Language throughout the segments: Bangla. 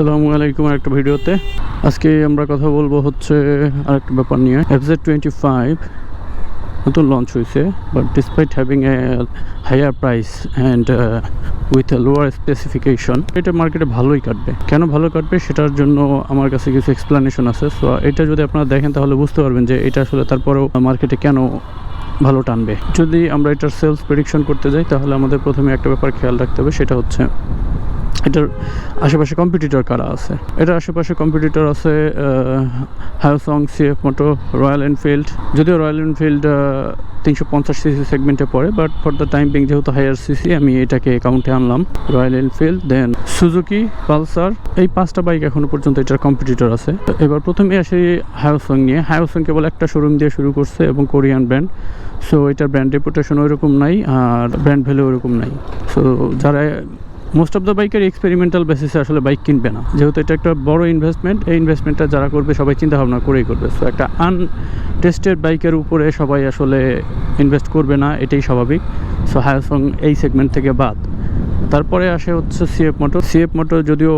আসসালামু আলাইকুম একটা ভিডিওতে। আজকে আমরা কথা বলব হচ্ছে আরেকটা ব্যাপার নিয়ে। এফজেড টোয়েন্টি ফাইভ নতুন লঞ্চ হয়েছে but despite having a higher price and with a lower specification এটা মার্কেটে ভালোই কাটবে। কেন ভালো কাটবে সেটার জন্য আমার কাছে কিছু এক্সপ্লেনেশন আছে। সো এটা যদি আপনারা দেখেন তাহলে বুঝতে পারবেন যে এটা আসলে তারপরেও মার্কেটে কেন ভালো টানবে। যদি আমরা এটার সেলস প্রেডিকশন করতে যাই, তাহলে আমাদের প্রথমে একটা ব্যাপার খেয়াল রাখতে হবে, সেটা হচ্ছে এটার আশেপাশে কম্পিটিটর কারা আছে? এটার আশেপাশে কম্পিটিটর আছে Hyosung CF Moto Royal Enfield যদিও রয়্যাল এনফিল্ড তিনশো পঞ্চাশ সিসি সেগমেন্টে পড়ে but for the time being যেহেতু হায়ার সিসি আমি এটাকে অ্যাকাউন্টে আনলাম। Royal Enfield then Suzuki Pulsar এই পাঁচটা বাইক এখনও পর্যন্ত এটার কম্পিটিটর আছে। এবার প্রথমে আসি হায়োসং নিয়ে। হায়োসং কেবল একটা শোরুম দিয়ে শুরু করছে এবং কোরিয়ান ব্র্যান্ড সো এটার ব্র্যান্ড রেপুটেশন ওইরকম নাই, আর ব্র্যান্ড ভ্যালু ওইরকম নাই। সো যারা মোস্ট অফ দ্য বাইকের এক্সপেরিমেন্টাল বেসিসে আসলে বাইক কিনবে না। যেহেতু এটা একটা বড় ইনভেস্টমেন্ট এই ইনভেস্টমেন্টটা যারা করবে সবাই চিন্তা ভাবনা করেই করবে। সো একটা আনটেস্টেড বাইকের উপরে সবাই আসলে ইনভেস্ট করবে না, এটাই স্বাভাবিক। সো হায়াসং এই সেগমেন্ট থেকে বাদ। তারপরে আসে হচ্ছে সিএফ মোটর সিএফ মোটর যদিও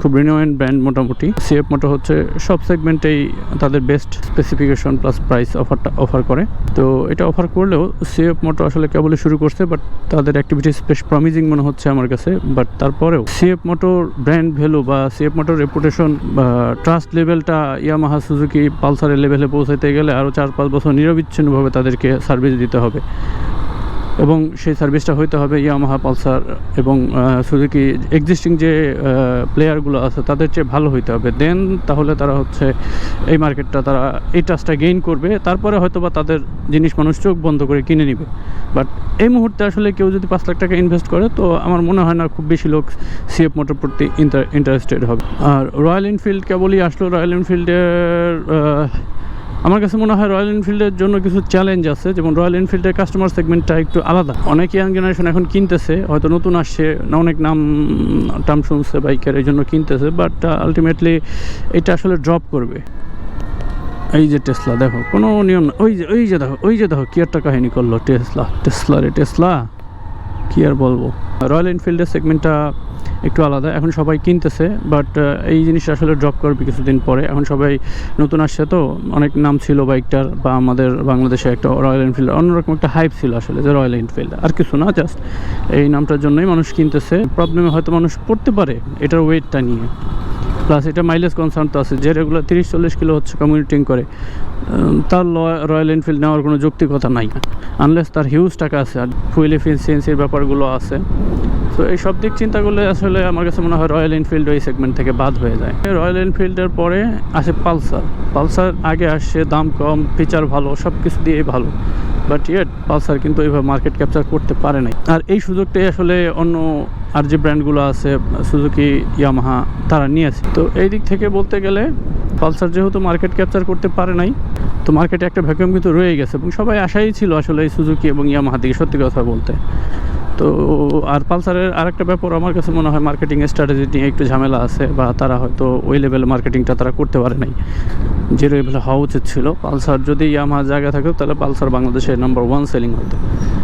খুব রিনোয়েন্ট ব্র্যান্ড মোটামুটি। সিএফ মোটো হচ্ছে সব সেগমেন্টেই তাদের বেস্ট স্পেসিফিকেশন প্লাস প্রাইস অফারটা অফার করে। তো এটা অফার করলেও সিএফ মোটো আসলে কেবলই শুরু করছে বাট তাদের অ্যাক্টিভিটিস বেশ প্রমিজিং মনে হচ্ছে আমার কাছে। বাট তারপরেও সিএফ মোটোর ব্র্যান্ড ভ্যালু বা সিএফ মোটোর রেপুটেশন বা ট্রাস্ট লেভেলটা ইয়ামাহা সুজুকি পালসারের লেভেলে পৌঁছাতে গেলে আরও চার পাঁচ বছর নিরবিচ্ছিন্নভাবে তাদেরকে সার্ভিস দিতে হবে। এবং সেই সার্ভিসটা হইতে হবে ইয়ামাহা পালসার এবং সুজুকি এক্সিস্টিং যে প্লেয়ারগুলো আছে, তাদের চেয়ে ভালো হইতে হবে। দেন তাহলে তারা হচ্ছে এই মার্কেটটা তারা এই টাচটা গেইন করবে, তারপরে হয়তো বা তাদের জিনিস মানুষ চোখ বন্ধ করে কিনে নিবে। বাট এই মুহূর্তে আসলে কেউ যদি পাঁচ লাখ টাকা ইনভেস্ট করে, তো আমার মনে হয় না খুব বেশি লোক সিএফ মোটর প্রতি ইন্টারেস্টেড হবে। আর রয়্যাল এনফিল্ড কেবলই আসলো রয়্যাল এনফিল্ডের আমার কাছে মনে হয় রয়্যাল এনফিল্ডের জন্য কিছু চ্যালেঞ্জ আছে, যেমন রয়্যাল এনফিল্ডের কাস্টমার সেগমেন্টটা একটু আলাদা। অনেক ইয়াং জেনারেশন এখন কিনতেছে, হয়তো নতুন আসছে, না অনেক নাম টাম শুনছে বাইকের এই জন্য কিনতেছে বাট আলটিমেটলি এটা আসলে ড্রপ করবে। এই যে টেসলা দেখো, কোনো নিয়ম না। ওই যে ওই যে দেখো, ওই যে দেখো, কি একটা কাহিনী করল টেসলা টেসলা রে টেসলা কি আর বলব? রয়্যাল এনফিল্ডের সেগমেন্টটা একটু আলাদা। এখন সবাই কিনতেছে বাট এই জিনিসটা আসলে ড্রপ করবে কিছুদিন পরে। এখন সবাই নতুন আসছে তো, অনেক নাম ছিল বাইকটার বা আমাদের বাংলাদেশে একটা রয়্যাল এনফিল্ড অন্যরকম একটা হাইপ ছিল আসলে যে রয়্যাল এনফিল্ড আর কিছু না জাস্ট এই নামটার জন্যই মানুষ কিনতেছে। প্রবলেমে হয়তো মানুষ পড়তে পারে এটার ওয়েটটা নিয়ে। প্লাস এটা মাইলেজ কনসার্ন তো আছে, যে রেগুলার তিরিশ, চল্লিশ কিলো হচ্ছে কমিউনিটিং করে। তার রয়্যাল এনফিল্ড নেওয়ার কোনো যৌক্তিকতা নাই। আনলেস তার হিউজ টাকা আছে, আর ফুয়েল এফিসিয়েন্সির ব্যাপারগুলো আছে। তো এই সব দিক চিন্তা করলে আসলে আমার কাছে মনে হয় রয়্যাল এনফিল্ড ওই সেগমেন্ট থেকে বাদ হয়ে যায়। রয়্যাল এনফিল্ডের পরে আসে পালসার। পালসার আগে আসছে, দাম কম ফিচার ভালো সব কিছু দিয়েই ভালো। বাট ইয়েট পালসার কিন্তু এইভাবে মার্কেট ক্যাপচার করতে পারে নাই। আর এই সুযোগটাই আসলে অন্য আর যে ব্র্যান্ডগুলো আছে সুজুকি ইয়ামাহা তারা নিয়েছে তো এই দিক থেকে বলতে গেলে, পালসার যেহেতু মার্কেট ক্যাপচার করতে পারে নাই, তো মার্কেটে একটা ভ্যাকুয়াম কিন্তু রয়ে গেছে এবং সবাই আশাই ছিল আসলে এই সুজুকি এবং ইয়ামাহা দিকে সত্যি কথা বলতে। তো আর পালসারের আরেকটা ব্যাপার আমার কাছে মনে হয় মার্কেটিং স্ট্র্যাটেজি নিয়ে একটু ঝামেলা আছে বা তারা হয়তো ওই লেভেলে মার্কেটিংটা তারা করতে পারে নাই। যে লেভেলে হওয়া উচিত ছিল। পালসার যদি ইয়ামাহা জায়গা থাকে, তাহলে পালসার বাংলাদেশের নাম্বার ওয়ান সেলিং হতো।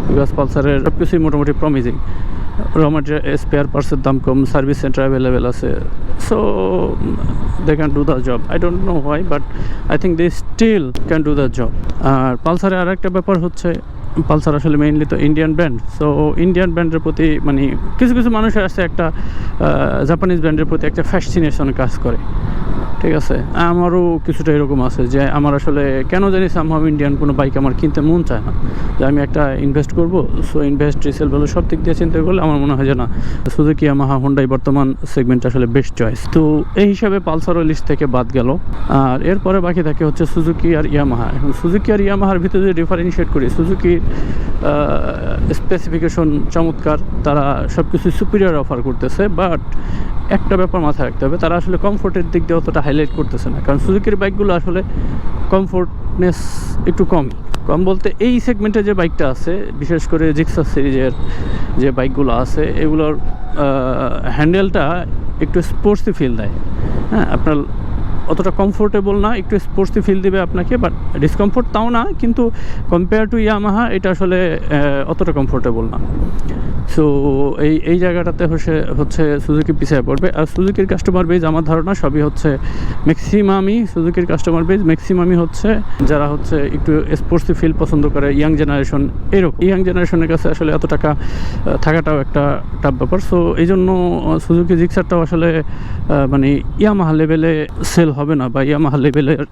বিকজ পালসারের সব কিছুই মোটামুটি প্রমিজিং র স্পেয়ার পার্টসের দাম কম সার্ভিস সেন্টার অ্যাভেলেবেল আছে। So they can do the job I don't know why but I think they still can do the job আর পালসারে আর একটা ব্যাপার হচ্ছে, পালসার আসলে মেইনলি তো ইন্ডিয়ান ব্র্যান্ড সো ইন্ডিয়ান ব্র্যান্ডের প্রতি মানে কিছু কিছু মানুষের আছে একটা জাপানিজ ব্র্যান্ডের প্রতি একটা ফ্যাসিনেশন কাজ করে। ঠিক আছে। আমারও কিছুটা এরকম আছে যে আমার আসলে কেন জানি সামহাও ইন্ডিয়ান কোনো বাইক আমার কিনতে মন চায় না। যে আমি একটা ইনভেস্ট করব সো ইনভেস্ট রিসেল ভ্যালু সব দিক দিয়ে চিন্তা করলে আমার মনে হয় যে না সুজুকি আমাহা হোন্ডাই বর্তমান সেগমেন্ট আসলে বেস্ট চয়েস তো এই হিসাবে পালসারও লিস্ট থেকে বাদ গেল। আর এরপরে বাকি থাকে হচ্ছে সুজুকি আর ইয়ামাহা এখন সুজুকি আর ইয়ামাহার ভিতরে যদি ডিফারেন্সিয়েট করি সুজুকির স্পেসিফিকেশন চমৎকার, তারা সব কিছু সুপিরিয়র অফার করতেছে বাট একটা ব্যাপার মাথায় রাখতে হবে, তারা আসলে কমফোর্টের দিক দিয়ে অতটা হাইলাইট করতেছে না। কারণ সুজুকির বাইকগুলো আসলে কমফোর্টনেস একটু কম। কম বলতে এই সেগমেন্টে যে বাইকটা আছে, বিশেষ করে জিক্সার সিরিজের যে বাইকগুলো আছে, এগুলোর হ্যান্ডেলটা একটু স্পোর্টসই ফিল দেয়। হ্যাঁ আপনার অতটা কমফোর্টেবল না, একটু স্পোর্টসি ফিল দিবে আপনাকে বাট ডিসকমফোর্ট তাও না, কিন্তু কম্পেয়ার টু ইয়ামাহা এটা আসলে অতটা কমফোর্টেবল না। সো এই এই জায়গাটাতে হচ্ছে হচ্ছে সুজুকি পিছিয়ে পড়বে। আর সুজুকির কাস্টমার বেজ আমার ধারণা সবই হচ্ছে ম্যাক্সিমামই সুজুকির কাস্টমার বেজ ম্যাক্সিমামই হচ্ছে যারা হচ্ছে একটু স্পোর্টসি ফিল পছন্দ করে ইয়াং জেনারেশন এরকম। ইয়াং জেনারেশনের কাছে আসলে এত টাকা থাকাটাও একটা টাফ ব্যাপার। সো এই জন্য সুজুকি জিক্সারটাও আসলে মানে ইয়ামাহা লেভেলে সেল হবে না বা ইয়ামাহা লেভেলের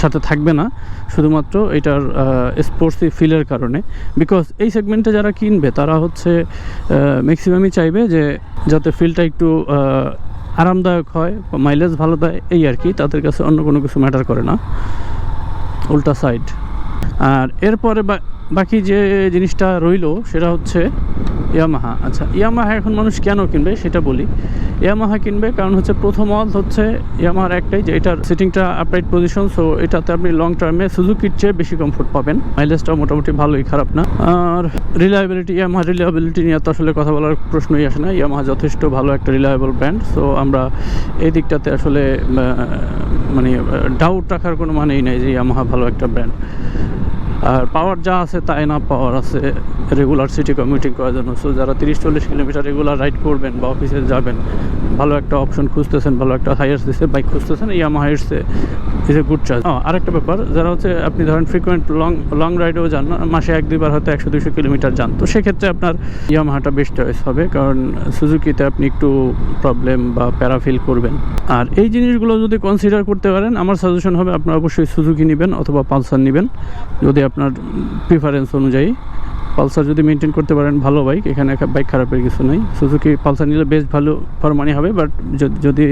সাথে থাকবে না, শুধুমাত্র এটার স্পোর্টসি ফিলের কারণে। বিকজ এই সেগমেন্টে যারা কিনবে, তারা হচ্ছে ম্যাক্সিমামই চাইবে যে যাতে ফিলটা একটু আরামদায়ক হয় মাইলেজ ভালো দেয়, এই আর কি। তাদের কাছে অন্য কোনো কিছু ম্যাটার করে না। উল্টা সাইড আর এরপরে বাকি যে জিনিসটা রইল, সেটা হচ্ছে ইয়ামাহা। আচ্ছা ইয়ামাহা এখন মানুষ কেন কিনবে সেটা বলি। ইয়ামাহা কিনবে কারণ হচ্ছে প্রথম অল হচ্ছে ইয়ামাহার একটাই যে এটার সিটিংটা আপরাইট পজিশন সো এটাতে আপনি লং টার্মে সুজুকির চেয়ে বেশি কমফোর্ট পাবেন। মাইলেজটাও মোটামুটি ভালোই খারাপ না। আর রিলায়েবিলিটি ইয়ামাহা রিলায়েবিলিটি নিয়ে তো আসলে কথা বলার প্রশ্নই আসে না। ইয়ামাহা যথেষ্ট ভালো একটা রিলায়েবল ব্র্যান্ড সো আমরা এই দিকটাতে আসলে মানে ডাউট রাখার কোনো মানেই নেই যে ইয়ামাহা ভালো একটা ব্র্যান্ড আর পাওয়ার যা আছে তাই না পাওয়ার আছে রেগুলার সিটি কমিউটিং করার জন্য। সো যারা তিরিশ, চল্লিশ কিলোমিটার রেগুলার রাইড করবেন বা অফিসে যাবেন, ভালো একটা অপশন খুঁজতেছেন, ভালো একটা হায়ার্স দিছে বাইক খুঁজতেছেন ইয়ামা হায়ার্সে ইজ এ গুড চার্জ আরেকটা ব্যাপার, যারা হচ্ছে, আপনি ধরেন ফ্রিকোয়েন্ট লং লং রাইডেও যান মাসে এক দুইবার হয়তো একশো দুশো কিলোমিটার যান। তো সেক্ষেত্রে আপনার ইয়ামাহাটা বেস্ট চয়েস হবে, কারণ সুজুকিতে আপনি একটু প্রবলেম বা প্যারা ফিল করবেন। আর এই জিনিসগুলো যদি কনসিডার করতে পারেন, আমার সাজেশন হবে, আপনার অবশ্যই সুজুকি নেবেন অথবা পালসার নেবেন, যদি আপনার প্রিফারেন্স অনুযায়ী। পালসার যদি মেনটেন করতে পারেন, ভালো বাইক এখানে বাইক খারাপের কিছু নেই। সুজুকি পালসার নিলে বেশ ভালো ফর মানি হবে বাট যদি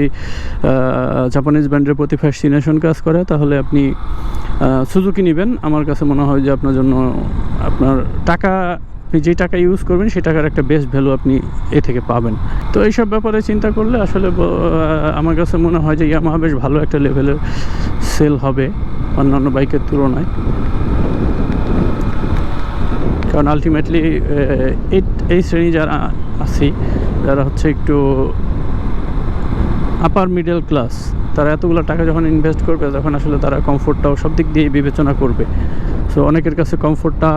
জাপানিজ ব্র্যান্ডের প্রতি ফ্যাসিনেশন কাজ করে, তাহলে আপনি সুজুকি নেবেন। আমার কাছে মনে হয় যে আপনার জন্য, আপনার টাকা, আপনি যে টাকা ইউজ করবেন সেই টাকার একটা বেস্ট ভ্যালু আপনি এ থেকে পাবেন। তো এইসব ব্যাপারে চিন্তা করলে আসলে আমার কাছে মনে হয় যে ইয়ামাহা বেশ ভালো একটা লেভেলের সেল হবে অন্যান্য বাইকের তুলনায়। কারণ আলটিমেটলি এই এই শ্রেণি যারা আছি যারা হচ্ছে একটু আপার মিডল ক্লাস তারা এতগুলো টাকা যখন ইনভেস্ট করবে, তখন আসলে তারা কমফোর্টটাও সব দিক দিয়ে বিবেচনা করবে। সো অনেকের কাছে কমফোর্টটা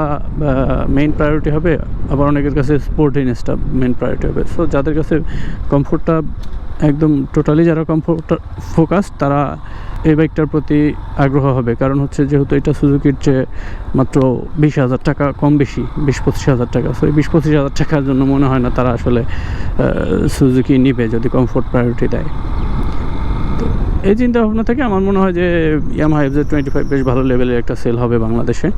মেইন প্রায়োরিটি হবে, আবার অনেকের কাছে স্পোর্টিনেসটা মেইন প্রায়োরিটি হবে। সো যাদের কাছে কমফোর্টটা একদম টোটালি যারা কমফোর্ট ফোকাস তারা এই বাইকটার প্রতি আগ্রহ হবে। কারণ হচ্ছে যেহেতু এটা সুজুকির চেয়ে মাত্র বিশ হাজার টাকা কম বেশি, বিশ পঁচিশ হাজার টাকা। সো এই বিশ পঁচিশ হাজার টাকার জন্য মনে হয় না তারা আসলে সুজুকি নিবে যদি কমফোর্ট প্রায়োরিটি দেয়। তো এই চিন্তা ভাবনা থেকে আমার মনে হয় যে ইয়ামাহা এফজেড টোয়েন্টি ফাইভ বেশ ভালো লেভেলের একটা সেল হবে বাংলাদেশে।